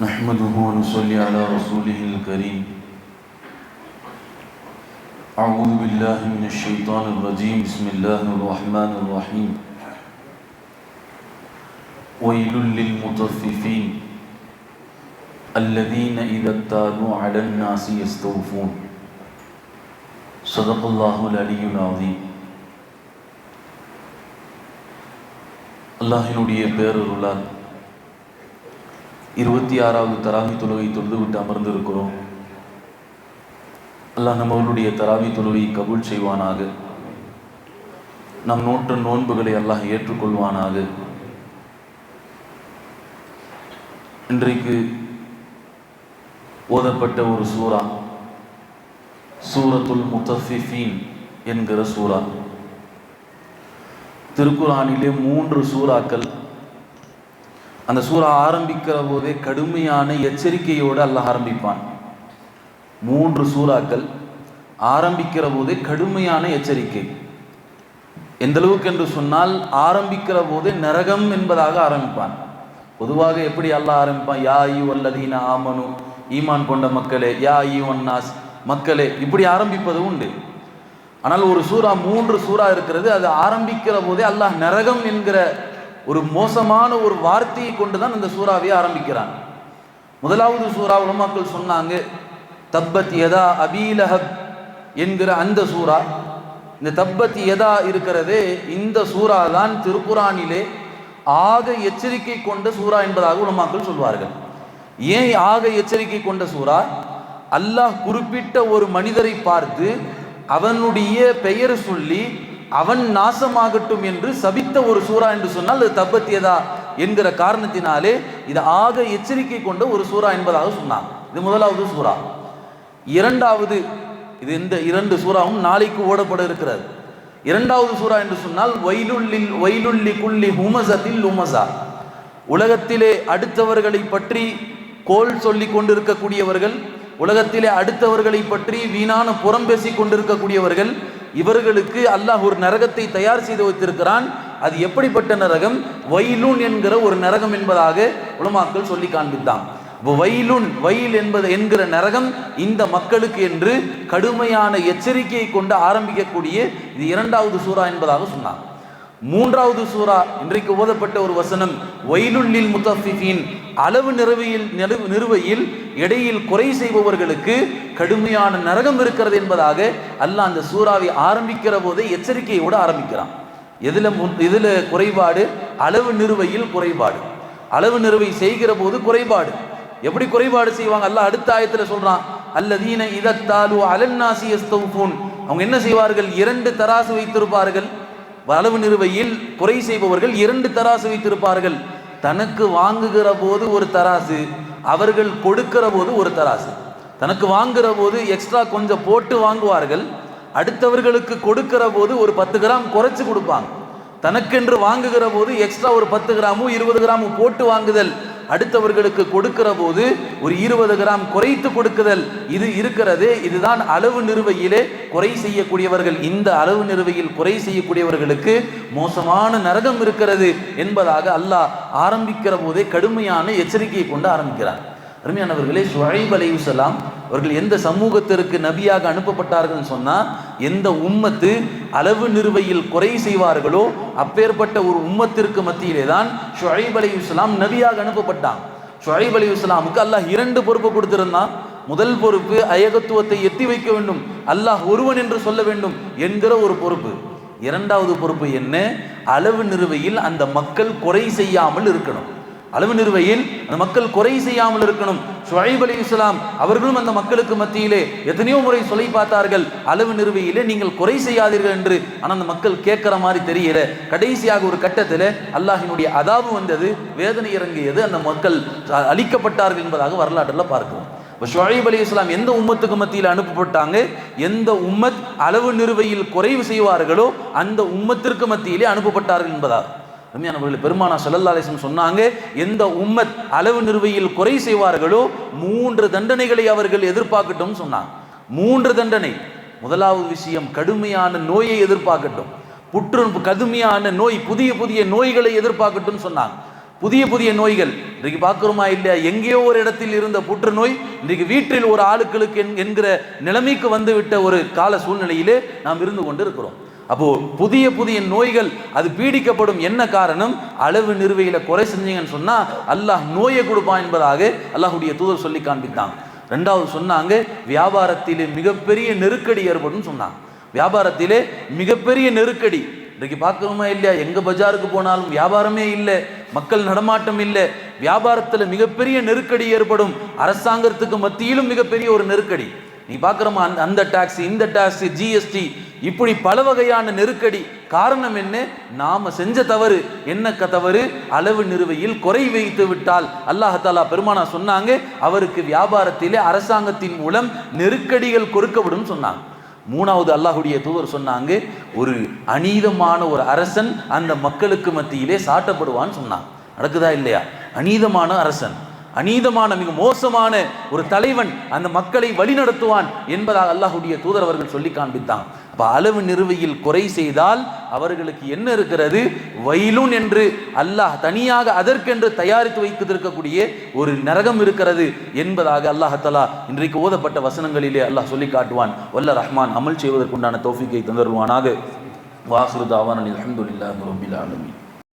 نحمده ونصلي على رسوله الكريم أعوذ بالله من الشيطان الرجيم بسم الله الرحمن الرحيم ويل للمطففين الذين إذا اكتالوا على الناس يستوفون صدق الله العلي العظيم அல்லாஹினுடைய பேரருளால் இருபத்தி ஆறாவது தராவி தொழுகை தொழுது விட்டு அமர்ந்திருக்கிறோம். அல்லாஹ் நம்மளுடைய தராவி தொழுகை கபூல் செய்வானாக. நம் நோற்ற நோன்புகளை அல்லாஹ் ஏற்றுக்கொள்வானாக. இன்றைக்கு ஓதப்பட்ட ஒரு சூரா சூரத்துல் முத்தஃபிஃபீன் என்கிற சூரா திருக்குறானிலே மூன்று சூறாக்கள் அந்த சூறா ஆரம்பிக்கிற போதே கடுமையான எச்சரிக்கையோடு அல்லாஹ் ஆரம்பிப்பான். மூன்று சூறாக்கள் ஆரம்பிக்கிற போதே கடுமையான எச்சரிக்கை. எந்தளவுக்கு என்று சொன்னால் ஆரம்பிக்கிற போதே நரகம் என்பதாக ஆரம்பிப்பான். பொதுவாக எப்படி அல்லாஹ் ஆரம்பிப்பான்? யா ஐ அல்லதீன ஆமனு ஈமான் கொண்ட மக்களே யா ஐ ஒன்னாஸ் மக்களே இப்படி ஆரம்பிப்பது உண்டு. ஆனால் ஒரு சூறா மூன்று சூறா இருக்கிறது அது ஆரம்பிக்கிற போதே அல்லாஹ் நரகம் என்கிற ஒரு மோசமான ஒரு வார்த்தையை கொண்டு தான் இந்த சூறாவையை ஆரம்பிக்கிறாங்க. முதலாவது சூறா உலமாக்கள் சொன்னாங்க தப்பத் யதா அபீலஹப் என்கிற அந்த சூறா. இந்த தப்பத் யதா இருக்கிறதே இந்த சூறா தான் திருக்குறானிலே ஆக எச்சரிக்கை கொண்ட சூறா என்பதாக உலமாக்கள் சொல்வார்கள். ஏன் ஆக எச்சரிக்கை கொண்ட சூறா? அல்லாஹ் குறிப்பிட்ட ஒரு மனிதரை பார்த்து அவனுடைய பெயர் சொல்லி அவன் நாசமாகட்டும் என்று சபித்த ஒரு சூறா என்று சொன்னால் அது தப்பத்தியதா என்கிற காரணத்தினாலே இது ஆக எச்சரிக்கை கொண்ட ஒரு சூறா என்பதாக சொன்னான். இது முதலாவது சூறா. இரண்டாவது இது இந்த இரண்டு சூறாவும் நாளைக்கு ஓடப்பட இருக்கிறது. இரண்டாவது சூறா என்று சொன்னால் வைலுள்ளில் வைலுள்ளி குள்ளி ஹுமசத்தில் உமசா. உலகத்திலே அடுத்தவர்களை பற்றி கோல் சொல்லி கொண்டிருக்கக்கூடியவர்கள் உலகத்திலே அடுத்தவர்களை பற்றி வீணான புறம் பேசி கொண்டிருக்கக்கூடியவர்கள் இவர்களுக்கு அல்லாஹ் ஒரு நரகத்தை தயார் செய்து வைத்திருக்கிறான். அது எப்படிப்பட்ட நரகம்? வயலுன் என்கிற ஒரு நரகம் என்பதாக உலமாக்கள் சொல்லி காண்பித்தான். வயலுன் வயல் என்பது என்கிற நரகம் இந்த மக்களுக்கு என்று கடுமையான எச்சரிக்கையை கொண்டு ஆரம்பிக்கக்கூடிய இது இரண்டாவது சூறா என்பதாக சொன்னான் மூன்றாவது சூறா இன்றைக்கு ஓதப்பட்ட ஒரு வசனம் வயலுள்ளில் முத்தஃபிஃபின். அளவு நிறுவையில் நிறுவையில் இடையில் குறை செய்பவர்களுக்கு கடுமையான நரகம் இருக்கிறது என்பதாக அல்லாஹ் அந்த சூறாவை ஆரம்பிக்கிற போதே எச்சரிக்கையோடு ஆரம்பிக்கிறான். எதில் இதில் குறைபாடு? அளவு நிறுவையில் குறைபாடு. அளவு நிறுவை செய்கிற போது குறைபாடு. எப்படி குறைபாடு செய்வாங்க? அல்லாஹ் அடுத்த ஆயத்தில் சொல்றான் அல்லதீன இதத்தாலு அலன்னாசி எஸ்தவுஃபூன் அவங்க என்ன செய்வார்கள்? இரண்டு தராசு வைத்திருப்பார்கள். அளவு நிறுவையில் குறை செய்பவர்கள் இரண்டு தராசு வைத்திருப்பார்கள். தனக்கு வாங்குகிற போது ஒரு தராசு அவர்கள் கொடுக்கிற போது ஒரு தராசு. தனக்கு வாங்குகிற போது எக்ஸ்ட்ரா கொஞ்சம் போட்டு வாங்குவார்கள். அடுத்தவர்களுக்கு கொடுக்கிற போது ஒரு பத்து கிராம் குறைச்சு கொடுப்பாங்க. தனக்கென்று வாங்குகிற போது எக்ஸ்ட்ரா ஒரு பத்து கிராமும் இருபது கிராமும் போட்டு வாங்குதல். அடுத்தவர்களுக்கு கொடுக்கிற போது ஒரு இருபது கிராம் குறைத்து கொடுக்குதல். இது இருக்கிறது இதுதான் அளவு நிறுவையிலே குறை செய்யக்கூடியவர்கள். இந்த அளவு நிறுவையில் குறை செய்யக்கூடியவர்களுக்கு மோசமான நரகம் இருக்கிறது என்பதாக அல்லாஹ் ஆரம்பிக்கிற போதே கடுமையான எச்சரிக்கையை கொண்டு ஆரம்பிக்கிறார் அருமையானவர்களே ஷுவைப் அலையுசலாம் அவர்கள் எந்த சமூகத்திற்கு நபியாக அனுப்பப்பட்டார்கள் சொன்னால் எந்த உம்மத்து அளவு நிறுவையில் குறை செய்வார்களோ அப்பேற்பட்ட ஒரு உம்மத்திற்கு மத்தியிலே தான் ஷுஐப் அலி இஸ்லாம் நபியாக அனுப்பப்பட்டான். ஷுஐப் அலி இஸ்லாமுக்கு அல்லாஹ் இரண்டு பொறுப்பு கொடுத்திருந்தான். முதல் பொறுப்பு அயகத்துவத்தை எத்தி வைக்க வேண்டும் அல்லாஹ் ஒருவன் என்று சொல்ல வேண்டும் என்கிற ஒரு பொறுப்பு. இரண்டாவது பொறுப்பு என்ன? அளவு நிறுவையில் அந்த மக்கள் குறை செய்யாமல் இருக்கணும். அளவு நிறுவையில் அந்த மக்கள் குறை செய்யாமல் இருக்கணும். ஷுவைப் அலி இஸ்லாம் அவர்களும் அந்த மக்களுக்கு மத்தியிலே எத்தனையோ முறை சொல்லி பார்த்தார்கள் அளவு நிறுவையிலே நீங்கள் குறை செய்யாதீர்கள் என்று. ஆனால் அந்த மக்கள் கேட்கிற மாதிரி தெரியல. கடைசியாக ஒரு கட்டத்தில் அல்லாஹினுடைய அதாவு வந்தது வேதனை இறங்கியது அந்த மக்கள் அழிக்கப்பட்டார்கள் என்பதாக வரலாற்றில் பார்க்கிறோம். ஷுவைப் அலி இஸ்லாம் எந்த உம்மத்துக்கு மத்தியில் அனுப்பப்பட்டாங்க? எந்த உம்மத் அளவு நிறுவையில் குறைவு செய்வார்களோ அந்த உம்மத்திற்கு மத்தியிலே அனுப்பப்பட்டார்கள் என்பதாக ரம்யானவர்கள் பெருமானா செல்லல்லாலேசம் சொன்னாங்க எந்த உம்மத் அளவு நிறுவையில் குறை செய்வார்களோ மூன்று தண்டனைகளை அவர்கள் எதிர்பார்க்கட்டும் சொன்னாங்க. மூன்று தண்டனை. முதலாவது விஷயம் கடுமையான நோயை எதிர்பார்க்கட்டும். புற்று கடுமையான நோய் புதிய புதிய நோய்களை எதிர்பார்க்கட்டும் சொன்னாங்க. புதிய புதிய நோய்கள். இன்றைக்கு பார்க்குறோமா இல்லையா? எங்கேயோ ஒரு இடத்தில் இருந்த புற்றுநோய் இன்றைக்கு வீட்டில் ஒரு ஆளுக்களுக்கு என்- என்கிற நிலைமைக்கு வந்துவிட்ட ஒரு கால சூழ்நிலையிலே நாம் இருந்து கொண்டு இருக்கிறோம் அப்போ புதிய புதிய நோய்கள் அது பீடிக்கப்படும். என்ன காரணம்? அளவு நிறுவையில குறை செஞ்சீங்கன்னு சொன்னா அல்லாஹ் நோயை கொடுப்பான் என்பதாக அல்லாஹுடைய தூதர் சொல்லி காண்பித்தாங்க ரெண்டாவது சொன்னாங்க வியாபாரத்திலே மிகப்பெரிய நெருக்கடி ஏற்படும் சொன்னாங்க. வியாபாரத்திலே மிகப்பெரிய நெருக்கடி. இன்றைக்கு பார்க்குறோமா இல்லையா? எங்க பஜாருக்கு போனாலும் வியாபாரமே இல்லை மக்கள் நடமாட்டம் இல்லை. வியாபாரத்தில் மிகப்பெரிய நெருக்கடி ஏற்படும். அரசாங்கத்துக்கு மத்தியிலும் மிகப்பெரிய ஒரு நெருக்கடி. நீ பார்க்குறோமா அந்த அந்த டாக்ஸ் இந்த டாக்ஸ் ஜிஎஸ்டி இப்படி பல வகையான நெருக்கடி. காரணம் என்ன? நாம செஞ்ச தவறு. என்ன தவறு? அளவு நிறுவையில் குறை வைத்து விட்டால். அல்லாஹாலா பெருமானா சொன்னாங்க அவருக்கு வியாபாரத்திலே அரசாங்கத்தின் மூலம் நெருக்கடிகள் கொடுக்கப்படும் சொன்னாங்க. மூணாவது அல்லாஹுடைய தூவர் சொன்னாங்க ஒரு அநீதமான ஒரு அரசன் அந்த மக்களுக்கு மத்தியிலே சாட்டப்படுவான்னு சொன்னாங்க. நடக்குதா இல்லையா? அநீதமான அரசன். அநீதமான மிக மோசமான ஒரு தலைவன் அந்த மக்களை வழிநடத்துவான் என்பதாக அல்லாஹுடைய தூதர் அவர்கள் சொல்லி காண்பித்தான். அப்ப அளவு நிறுவையில் குறை செய்தால் அவர்களுக்கு என்ன இருக்கிறது? வயலுன் என்று அல்லாஹ் தனியாக அதற்கென்று தயாரித்து வைத்திருக்கக்கூடிய ஒரு நரகம் இருக்கிறது என்பதாக அல்லாஹ் தலா இன்றைக்கு ஓதப்பட்ட வசனங்களிலே அல்லாஹ் சொல்லி காட்டுவான். வல்ல ரஹ்மான் அமல் செய்வதற்குண்டான தோஃபிக்கை தந்தருவானாக வாசுருதாவான் அலமதுல்லாஹ் ரபில் ஆலமின்.